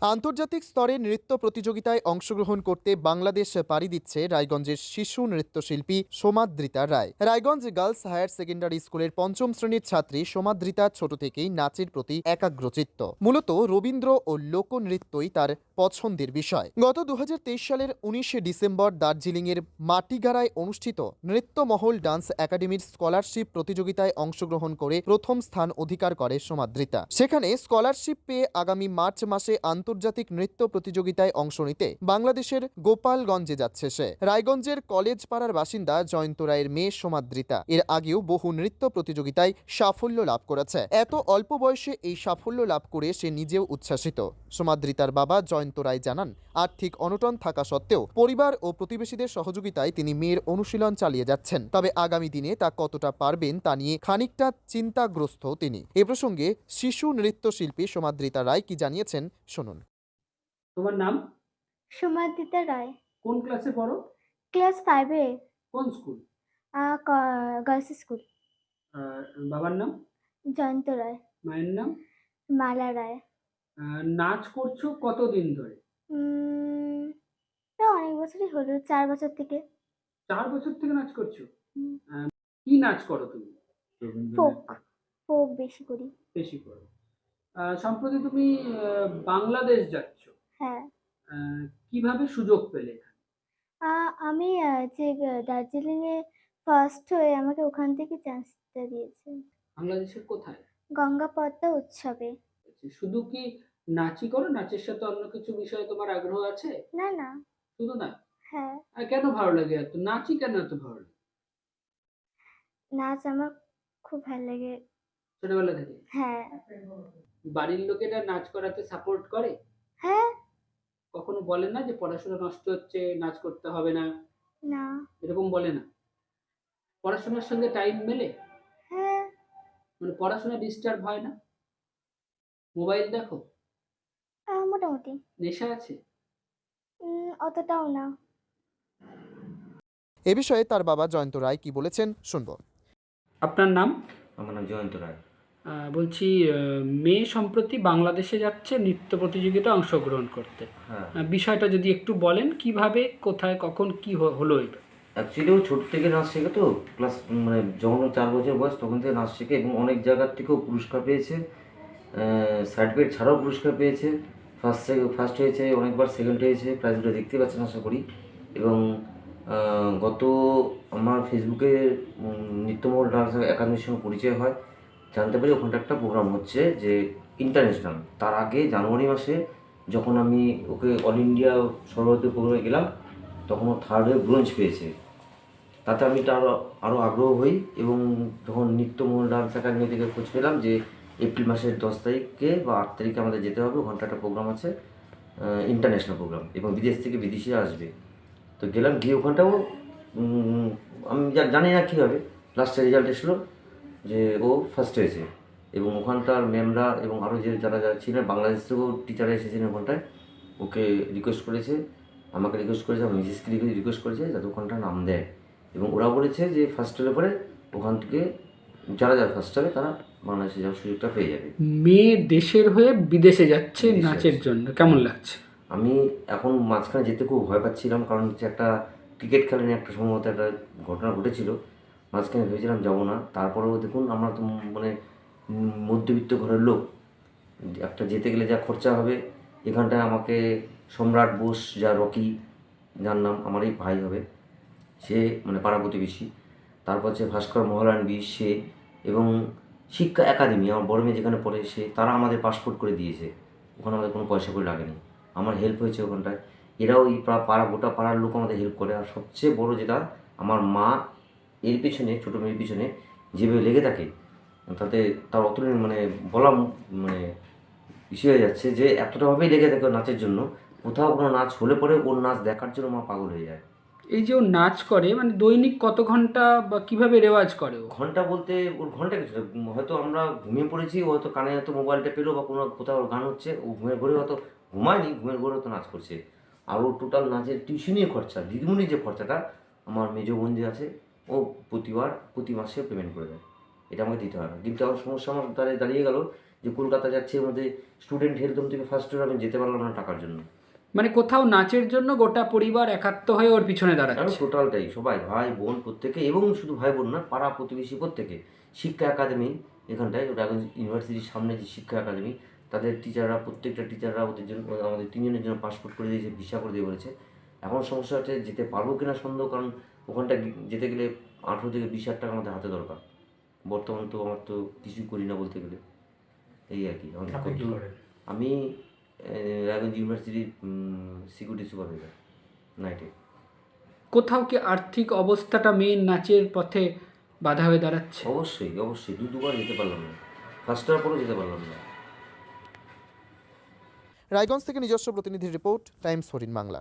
আন্তর্জাতিক স্তরে নৃত্য প্রতিযোগিতায় অংশগ্রহণ করতে বাংলাদেশ পাড়ি দিচ্ছে রায়গঞ্জের শিশু নৃত্যশিল্পী Somadrita Roy. Raiganj girls higher secondary স্কুলের পঞ্চম শ্রেণির ছাত্রী সোমাদ্রিতা ছোট থেকেই নাচের প্রতি একাগ্রচিত্ত। মূলত রবীন্দ্র ও লোকনৃত্যই তার পছন্দের বিষয়। গত দু হাজার তেইশ সালের উনিশে ডিসেম্বর দার্জিলিংয়ের মাটিগাড়ায় অনুষ্ঠিত নৃত্যমহল ডান্স একাডেমির স্কলারশিপ প্রতিযোগিতায় অংশগ্রহণ করে প্রথম স্থান অধিকার করে সোমাদ্রিতা। সেখানে স্কলারশিপ পেয়ে আগামী মার্চ মাসে আন্তর্জাতিক নৃত্য প্রতিযোগিতায় অংশ নিতে বাংলাদেশের গোপালগঞ্জে যাচ্ছে সে। রায়গঞ্জের কলেজ পাড়ার বাসিন্দা জয়ন্ত রায়ের মেয়ে সোমাদ্রিতা এর আগেও বহু নৃত্য প্রতিযোগিতায় সাফল্য লাভ করেছে। এত অল্প বয়সে এই সাফল্য লাভ করে সে নিজেও উচ্ছ্বাসিত। সোমাদ্রিতার বাবা জয়ন্ত রায় জানান, আর্থিক অনটন থাকা সত্ত্বেও পরিবার ও প্রতিবেশীদের সহযোগিতায় তিনি মেয়ের অনুশীলন চালিয়ে যাচ্ছেন। তবে আগামী দিনে তা কতটা পারবেন তা নিয়ে খানিকটা চিন্তাগ্রস্ত তিনি। এ প্রসঙ্গে শিশু নৃত্যশিল্পী সোমাদ্রিতা রায় কি জানিয়েছেন, শুনুন। তোমার নাম? সুমাদিতা রায়। কোন ক্লাসে পড়ো? ক্লাস ফাইভে কোন স্কুল গার্লস স্কুল বাবার নাম? জয়ন্ত রায়। মায়ের নাম? মালা রায়। নাচ করছ কতদিন ধরে? অনেক বছরই হলো চার বছর থেকে। চার বছর থেকে নাচ করছ? কি নাচ করো তুমি? ফোক। ফোক বেশি করি। বেশি করো। সম্প্রতি তুমি বাংলাদেশ যাচ্ছ। হ্যাঁ। কীভাবে সুযোগ পেলে আমি যে আহ, দার্জিলিংয়ে ফার্স্ট হয়ে আমাকে ওখান থেকে চান্সটা দিয়েছে। বাংলাদেশের কোথায়? গঙ্গা পদ্মা উৎসবে শুধু কি নাচই করো? নাচের সাথে অন্য কিছু বিষয়ে তোমার আগ্রহ আছে? না না। শুধু না? হ্যাঁ। আর কেন ভালো লাগে এত? নাচই কেন এত ভালো লাগে? নাচ আমার খুব ভালো লাগে। ছোটবেলা থেকে? হ্যাঁ। বাড়ির লোকেরা নাচ করাতে সাপোর্ট করে? হ্যাঁ। কখনো বলে না যে পড়াশোনা নষ্ট হচ্ছে নাচ করতে হবে না? না। এরকম বলে না? পড়াশোনার সঙ্গে টাইম মেলে? হ্যাঁ। মানে পড়াশোনা ডিস্টার্ব হয় না? মোবাইল দেখো? মোটামুটি। নেশা আছে? অতটাও না। এ বিষয়ে তার বাবা জয়ন্ত রায় কি বলেছেন শুনব। আপনার নাম? আমার নাম জয়ন্ত রায়। বলছি মেয়ে সম্প্রতি বাংলাদেশে যাচ্ছে নৃত্য প্রতিযোগিতা অংশগ্রহণ করতে। হ্যাঁ। বিষয়টা যদি একটু বলেন কীভাবে কোথায় কখন কি হলো এটা? অ্যাকচুয়ালি ও ছোট থেকে নাচ শেখে তো ক্লাস মানে যখন চার বছর বয়স তখন থেকে নাচ শেখে এবং অনেক জায়গার থেকেও পুরস্কার পেয়েছে। সার্টিফিকেট ছাড়াও পুরস্কার পেয়েছে। ফার্স্ট ফার্স্ট হয়েছে অনেকবার সেকেন্ড হয়েছে প্রাইজগুলো দেখতে পাচ্ছেন আশা করি। এবং গত আমার ফেসবুকে নিত্যমহল ডান্স একাডেমির সঙ্গে পরিচয় হয়। জানতে পারি ওখানটা একটা প্রোগ্রাম হচ্ছে যে ইন্টারন্যাশনাল তার আগে জানুয়ারি মাসে যখন আমি ওকে অল ইন্ডিয়া সর্বভারতীয় প্রোগ্রামে গেলাম, তখন ও থার্ড হয়ে ব্রোঞ্জ পেয়েছে। তাতে আমি তার আরও আগ্রহ হই এবং যখন নিত্যমোহন ডান্স একাডেমি থেকে খোঁজ পেলাম যে এপ্রিল মাসের দশ তারিখে বা আট তারিখে আমাদের যেতে হবে, ওখানটা একটা প্রোগ্রাম আছে ইন্টারন্যাশনাল প্রোগ্রাম এবং বিদেশ থেকে বিদেশিরা আসবে। তো গেলাম, গিয়ে ওখানটাও আমি জানি না কীভাবে লাস্টে রেজাল্ট এসলো। যে ও ফার্স্ট হয়েছে। এবং ওখানটার ম্যামরা এবং আরও যে যারা যারা ছিলেন বাংলাদেশ থেকেও টিচাররা এসেছেন ওখানটায় ওকে রিকোয়েস্ট করেছে আমাকে রিকোয়েস্ট করেছে আমার মিসেসকে রিকোয়েস্ট করেছে যাতে ওখানটা নাম দেয়। এবং ওরা বলেছে যে ফার্স্ট হলে পরে ওখান থেকে যারা যারা ফার্স্ট হবে তারা বাংলাদেশে যাওয়ার সুযোগটা পেয়ে যাবে। মেয়ে দেশের হয়ে বিদেশে যাচ্ছে নাচের জন্য কেমন লাগছে? আমি এখন মাঝখানে যেতে খুব ভয় পাচ্ছিলাম কারণ হচ্ছে একটা ক্রিকেট খেলা নিয়ে একটা সম্ভবত একটা ঘটনা ঘটেছিল। মাঝখানে ভেবেছিলাম যাব না। তারপরেও দেখুন, আমরা তো মানে মধ্যবিত্ত ঘরের লোক। একটা যেতে গেলে যা খরচা হবে, এখানটায় আমাকে সম্রাট বোস যা রকি, যার নাম আমারই ভাই হবে, সে মানে পাড়া প্রতিবেশী। তারপর হচ্ছে ভাস্কর মহলানবি সে এবং শিক্ষা একাডেমি, আমার বড় মেয়ে যেখানে পড়ে, সে, তারা আমাদের পাসপোর্ট করে দিয়েছে। ওখানে আমাদের কোনো পয়সা করে লাগেনি। আমার হেল্প হয়েছে ওখানটায়। এরাও এই পাড়া, গোটা পাড়ার লোক আমাদের হেল্প করে। আর সবচেয়ে বড় যেটা, আমার মা এর পিছনে ছোটো মেয়ের পিছনে যেভাবে লেগে থাকে তাতে তার অতুলনীয় মানে বলা মানে বিষয় হয়ে যাচ্ছে যে এতটাভাবেই লেগে থাকে নাচের জন্য কোথাও কোনো নাচ হলে পরে ওর নাচ দেখার জন্য মা পাগল হয়ে যায় এই যে ও নাচ করে মানে দৈনিক কত ঘণ্টা বা কীভাবে রেওয়াজ করে ও ঘণ্টা বলতে ওর ঘণ্টা কিছু না। হয়তো আমরা ঘুমিয়ে পড়েছি ও হয়তো কানে হয়তো মোবাইলটা পেল বা কোনো কোথাও ওর গান হচ্ছে ও ঘুমের ঘরে হয়তো ঘুমায়নি ঘুমের ঘরে হয়তো নাচ করছে আর ওর টোটাল নাচের টিউশনই খরচা দিদিমণির যে খরচাটা আমার মেজ বোন যে আছে ও প্রতিবার প্রতি মাসে পেমেন্ট করে দেয়। এটা আমাকে দিতে হয় না। কিন্তু আমার সমস্যা আমার দাঁড়িয়ে দাঁড়িয়ে গেল যে কলকাতা যাচ্ছে এর মধ্যে স্টুডেন্ট হেলথ থেকে ফার্স্ট ইয়ার আমি যেতে পারলাম না টাকার জন্য। মানে কোথাও নাচের জন্য গোটা পরিবার একাত্ম হয়ে ওর পিছনে দাঁড়াচ্ছে। টোটালটাই সবাই ভাই বোন প্রত্যেকে এবং শুধু ভাই বোন না পাড়া প্রতিবেশী প্রত্যেকে শিক্ষা একাডেমি এখানটায় ড্রাগন ইউনিভার্সিটির সামনে যে শিক্ষা একাডেমি তাদের টিচাররা প্রত্যেকটা টিচাররা ওদের জন্য আমাদের তিনজনের জন্য পাসপোর্ট করে দিয়েছে ভিসা করে দিয়ে বলেছে। এখন সমস্যা হচ্ছে যেতে পারব কিনা সন্দেহ কারণ ওখানটা যেতে গেলে আঠেরো থেকে বিশ হাজার টাকা আমাদের হাতে দরকার। বর্তমান তো আমার তো কিছুই করি না বলতে গেলে। এই আর কি আমি রায়গঞ্জ ইউনিভার্সিটির সিকিউরিটি সুপারভাইজার নাইটে কোথাও কি আর্থিক অবস্থাটা মেয়ের নাচের পথে বাধা হয়ে দাঁড়াচ্ছে? অবশ্যই অবশ্যই। দু দুবার যেতে পারলাম না। ফার্স্টটার পরেও যেতে পারলাম না। রায়গঞ্জ থেকে নিজস্ব প্রতিনিধির রিপোর্ট টাইমস ফোরিন বাংলা।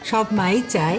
সব মাই চায়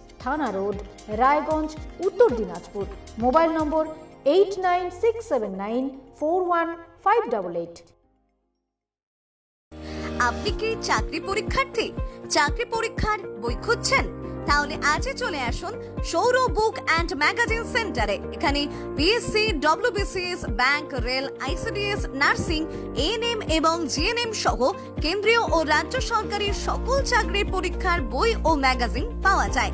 থানা road, Raiganj, Uttar Dinajpur. Mobile number eight nine six seven nine four one five double eight আপনি কি চাকরি পরীক্ষার্থী? চাকরি পরীক্ষার বই খুঁজছেন? তাহলে আজই চলে আসুন সৌর বুক অ্যান্ড ম্যাগাজিন সেন্টারে। এখানে BSc WBCS bank, rail ICDS nursing ANM এবং জিএনএম সহ কেন্দ্রীয় ও রাজ্য সরকারি সকল চাকরির পরীক্ষার বই ও ম্যাগাজিন পাওয়া যায়।